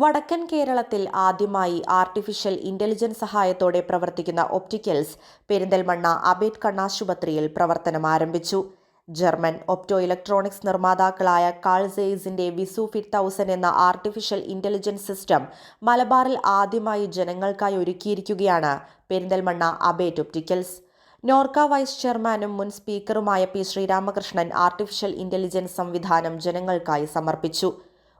വടക്കൻ കേരളത്തിൽ ആദ്യമായി ആർട്ടിഫിഷ്യൽ ഇന്റലിജൻസ് സഹായത്തോടെ പ്രവർത്തിക്കുന്ന ഒപ്റ്റിക്കൽസ് പെരിന്തൽമണ്ണ അബേദ് കണ്ണാശുപത്രിയിൽ പ്രവർത്തനം ആരംഭിച്ചു. ജർമ്മൻ ഒപ്റ്റോ ഇലക്ട്രോണിക്സ് നിർമ്മാതാക്കളായ കാൾസെയ്സിന്റെ വിസു ഫിറ്റ് തൗസൻഡ് എന്ന ആർട്ടിഫിഷ്യൽ ഇന്റലിജൻസ് സിസ്റ്റം മലബാറിൽ ആദ്യമായി ജനങ്ങൾക്കായി ഒരുക്കിയിരിക്കുകയാണ് പെരിന്തൽമണ്ണ അബേറ്റ് ഒപ്റ്റിക്കൽസ്. നോർക്ക വൈസ് ചെയർമാനും മുൻ സ്പീക്കറുമായ പി ശ്രീരാമകൃഷ്ണൻ ആർട്ടിഫിഷ്യൽ ഇന്റലിജൻസ് സംവിധാനം ജനങ്ങൾക്കായി സമർപ്പിച്ചു.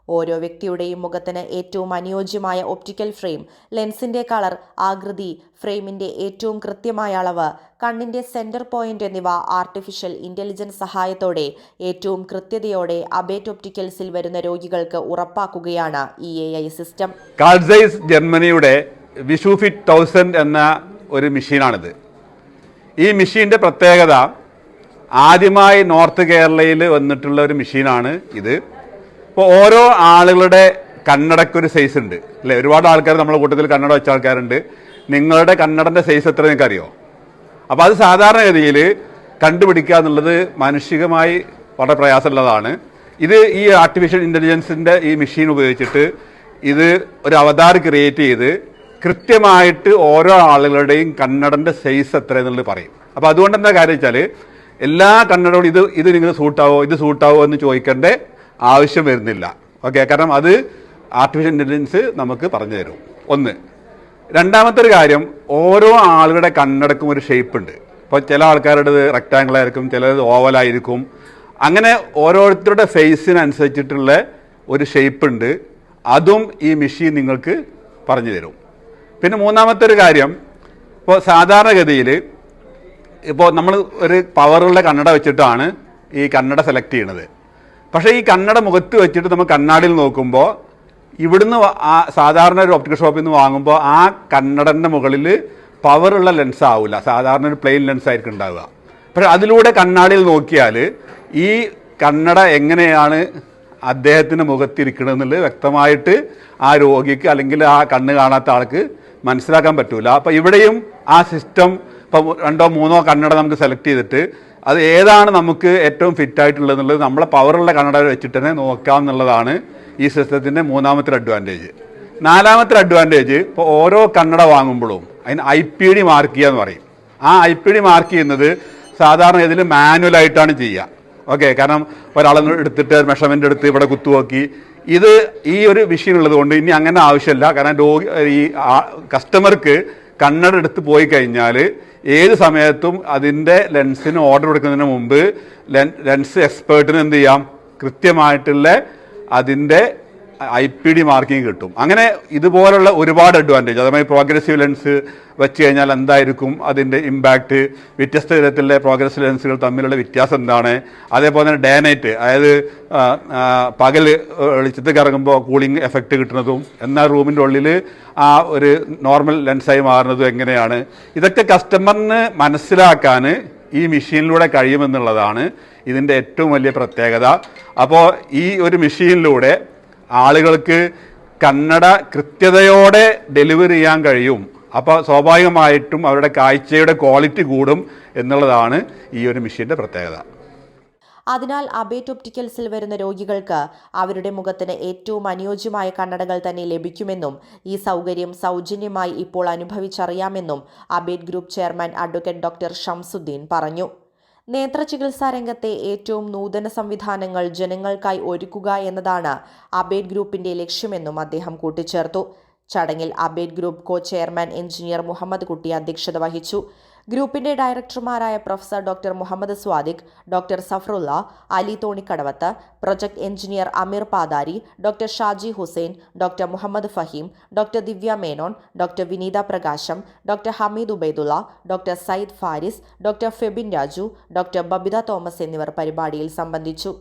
ഓരോ വ്യക്തിയുടെയും മുഖത്തിന് ഏറ്റവും അനുയോജ്യമായ ഒപ്റ്റിക്കൽ ഫ്രെയിം ലെൻസിന്റെ കളർ ആകൃതി ഫ്രെയിമിന്റെ ഏറ്റവും കൃത്യമായ അളവ് കണ്ണിന്റെ സെന്റർ പോയിന്റ് എന്നിവ ആർട്ടിഫിഷ്യൽ ഇന്റലിജൻസ് സഹായത്തോടെ ഏറ്റവും കൃത്യതയോടെ അബേറ്റ് ഒപ്റ്റിക്കൽസിൽ വരുന്ന രോഗികൾക്ക് ഉറപ്പാക്കുകയാണ് E A I system Carl Zeiss ജർമ്മനിയുടെ വിഷുഫിറ്റ് തൗസൻഡ് എന്ന ഒരു മെഷീനാണിത്. ഈ മെഷീന്റെ പ്രത്യേകത ആദ്യമായി നോർത്ത് കേരളയിൽ വന്നിട്ടുള്ള ഒരു മെഷീനാണ് ഇത്. ഇപ്പോൾ ഓരോ ആളുകളുടെ കണ്ണടക്കൊരു സൈസ് ഉണ്ട്. അല്ലേ? ഒരുപാട് ആൾക്കാർ നമ്മുടെ കൂട്ടത്തിൽ കണ്ണട വെച്ച ആൾക്കാരുണ്ട്. നിങ്ങളുടെ കണ്ണടന്റെ സൈസ് എത്ര നിങ്ങൾക്ക് അറിയോ അപ്പോൾ അത് സാധാരണഗതിയിൽ കണ്ടുപിടിക്കുക എന്നുള്ളത് മാനുഷികമായി വളരെ പ്രയാസമുള്ളതാണ്. ഇത് ഈ ആർട്ടിഫിഷ്യൽ ഇന്റലിജൻസിന്റെ ഈ മെഷീൻ ഉപയോഗിച്ചിട്ട് ഇത് ഒരു അവതാർ ക്രിയേറ്റ് ചെയ്ത് കൃത്യമായിട്ട് ഓരോ ആളുകളുടെയും കണ്ണടന്റെ സൈസ് എത്ര എന്നുള്ളത് പറയും. അപ്പോൾ അതുകൊണ്ട് എന്താ കാര്യം വെച്ചാൽ എല്ലാ കണ്ണടോടും ഇത് ഇത് നിങ്ങൾ സൂട്ടാവോ ഇത് സൂട്ടാവോ എന്ന് ചോദിക്കേണ്ട ആവശ്യം വരുന്നില്ല. ഓക്കെ കാരണം അത് ആർട്ടിഫിഷ്യൽ ഇന്റലിജൻസ് നമുക്ക് പറഞ്ഞു തരും. ഒന്ന് രണ്ടാമത്തെ ഒരു കാര്യം ഓരോ ആളുകളുടെ കണ്ണടക്കും ഒരു ഷേപ്പ് ഉണ്ട്. ഇപ്പോൾ ചില ആൾക്കാരുടേത് റെക്റ്റാങ്കിൾ ആയിരിക്കും ചിലത് ഓവലായിരിക്കും അങ്ങനെ ഓരോരുത്തരുടെ ഫേസിനനുസരിച്ചിട്ടുള്ള ഒരു ഷേപ്പ് ഉണ്ട്. അതും ഈ മെഷീൻ നിങ്ങൾക്ക് പറഞ്ഞു തരും. പിന്നെ മൂന്നാമത്തെ ഒരു കാര്യം ഇപ്പോൾ സാധാരണഗതിയിൽ ഇപ്പോൾ നമ്മൾ ഒരു പവറുള്ള കണ്ണട വെച്ചിട്ടാണ് ഈ കണ്ണട സെലക്ട് ചെയ്യണത്. പക്ഷേ ഈ കണ്ണട മുഖത്ത് വെച്ചിട്ട് നമ്മൾ കണ്ണാടിയിൽ നോക്കുമ്പോൾ ഇവിടുന്ന് ആ സാധാരണ ഒരു ഒപ്റ്റിക്കൽ ഷോപ്പിൽ നിന്ന് വാങ്ങുമ്പോൾ ആ കണ്ണടന്റെ മുകളിൽ പവറുള്ള ലെൻസ് ആവില്ല സാധാരണ ഒരു പ്ലെയിൻ ലെൻസ് ആയിരിക്കും ഉണ്ടാവുക. പക്ഷേ അതിലൂടെ കണ്ണാടിയിൽ നോക്കിയാൽ ഈ കണ്ണട എങ്ങനെയാണ് അദ്ദേഹത്തിന്റെ മുഖത്തിരിക്കണമെന്നുള്ളത് വ്യക്തമായിട്ട് ആ രോഗിക്ക് അല്ലെങ്കിൽ ആ കണ്ണ് കാണാത്ത ആൾക്ക് മനസ്സിലാക്കാൻ പറ്റൂല. അപ്പോൾ ഇവിടെയും ആ സിസ്റ്റം ഇപ്പോൾ രണ്ടോ മൂന്നോ കണ്ണട നമുക്ക് സെലക്ട് ചെയ്തിട്ട് അത് ഏതാണ് നമുക്ക് ഏറ്റവും ഫിറ്റ് ആയിട്ടുള്ളതെന്നുള്ളത് നമ്മളെ പവറുള്ള കണ്ണട വെച്ചിട്ട് തന്നെ നോക്കാം എന്നുള്ളതാണ് ഈ സിസ്റ്റത്തിന്റെ മൂന്നാമത്തെ അഡ്വാന്റേജ് നാലാമത്തെ അഡ്വാന്റേജ് ഇപ്പോൾ ഓരോ കണ്ണട വാങ്ങുമ്പോഴും അതിന് ഐ പി ഡി മാർക്ക് ചെയ്യുക എന്ന് പറയും. ആ ഐ പി ഡി മാർക്ക് ചെയ്യുന്നത് സാധാരണ ഇതിൽ മാനുവലായിട്ടാണ് ചെയ്യുക. ഓക്കെ കാരണം ഒരാളെ എടുത്തിട്ട് മെഷർമെന്റ് എടുത്ത് ഇവിടെ കുത്തുവാക്കി. ഇത് ഈ ഒരു വിഷയം ഉള്ളത് കൊണ്ട് ഇനി അങ്ങനെ ആവശ്യമില്ല. കാരണം രോഗി ഈ കസ്റ്റമർക്ക് കണ്ണട എടുത്ത് പോയി കഴിഞ്ഞാൽ ഏത് സമയത്തും അതിന്റെ ലെൻസിന് ഓർഡർ കൊടുക്കുന്നതിന് മുമ്പ് ലെൻ- ലെൻസ് എക്സ്പേർട്ടിന് എന്ത് ചെയ്യാം? കൃത്യമായിട്ടുള്ള അതിന്റെ ഐ പി ഡി മാർക്കിംഗ് കിട്ടും. അങ്ങനെ ഇതുപോലുള്ള ഒരുപാട് അഡ്വാന്റേജ് അതേമാതിരി പ്രോഗ്രസീവ് ലെൻസ് വെച്ച് കഴിഞ്ഞാൽ എന്തായിരിക്കും അതിന്റെ ഇമ്പാക്റ്റ് വ്യത്യസ്ത തരത്തിലുള്ള പ്രോഗ്രസീവ് ലെൻസുകൾ തമ്മിലുള്ള വ്യത്യാസം എന്താണ്? അതേപോലെ തന്നെ ഡേ നൈറ്റ് അതായത് പകൽ വെളിച്ചത്തേക്ക് ഇറങ്ങുമ്പോൾ കൂളിംഗ് എഫക്റ്റ് കിട്ടുന്നതും എന്നാൽ റൂമിന്റെ ഉള്ളിൽ ആ ഒരു നോർമൽ ലെൻസായി മാറുന്നതും എങ്ങനെയാണ്? ഇതൊക്കെ കസ്റ്റമറിന് മനസ്സിലാക്കാൻ ഈ മെഷീനിലൂടെ കഴിയുമെന്നുള്ളതാണ് ഇതിന്റെ ഏറ്റവും വലിയ പ്രത്യേകത. അപ്പോൾ ഈ ഒരു മെഷീനിലൂടെ ആളുകൾക്ക് കന്നഡ കൃത്യതയോടെ ഡെലിവറി ചെയ്യാൻ കഴിയും. അപ്പോൾ സ്വാഭാവികമായിട്ടും അവരുടെ കാഴ്ചയുടെ ക്വാളിറ്റി കൂടും എന്നുള്ളതാണ് ഈ ഒരു മെഷീന്റെ പ്രത്യേകത. അതിനാൽ അബേറ്റ് ഒപ്റ്റിക്കൽസിൽ വരുന്ന രോഗികൾക്ക് അവരുടെ മുഖത്തിന് ഏറ്റവും അനുയോജ്യമായ കണ്ണടകൾ തന്നെ ലഭിക്കുമെന്നും ഈ സൗകര്യം സൗജന്യമായി ഇപ്പോൾ അനുഭവിച്ചറിയാമെന്നും Abate group chairman advocate doctor Shamsuddin പറഞ്ഞു. നേത്രചികിത്സാ രംഗത്തെ ഏറ്റവും നൂതന സംവിധാനങ്ങൾ ജനങ്ങൾക്കായി ഒരുക്കുക എന്നതാണ് അബേഡ് ഗ്രൂപ്പിന്റെ ലക്ഷ്യമെന്നും അദ്ദേഹം കൂട്ടിച്ചേർത്തു. ചടങ്ങിൽ Abate group co chairman engineer Muhammad Kutty അധ്യക്ഷത വഹിച്ചു. ഗ്രൂപ്പിന്റെ ഡയറക്ടർമാരായ professor doctor Muhammad Swadiq doctor Zafarulla Ali Thonikkadavath project engineer Ameer Padari doctor Shaji Hussain doctor Muhammad Faheem doctor Divya Menon doctor Vineetha Prakasam doctor Hameed Ubaidulla doctor Sayyid Faris doctor Febin Raju doctor Babitha Thomas എന്നിവർ പരിപാടിയിൽ സംബന്ധിച്ചു.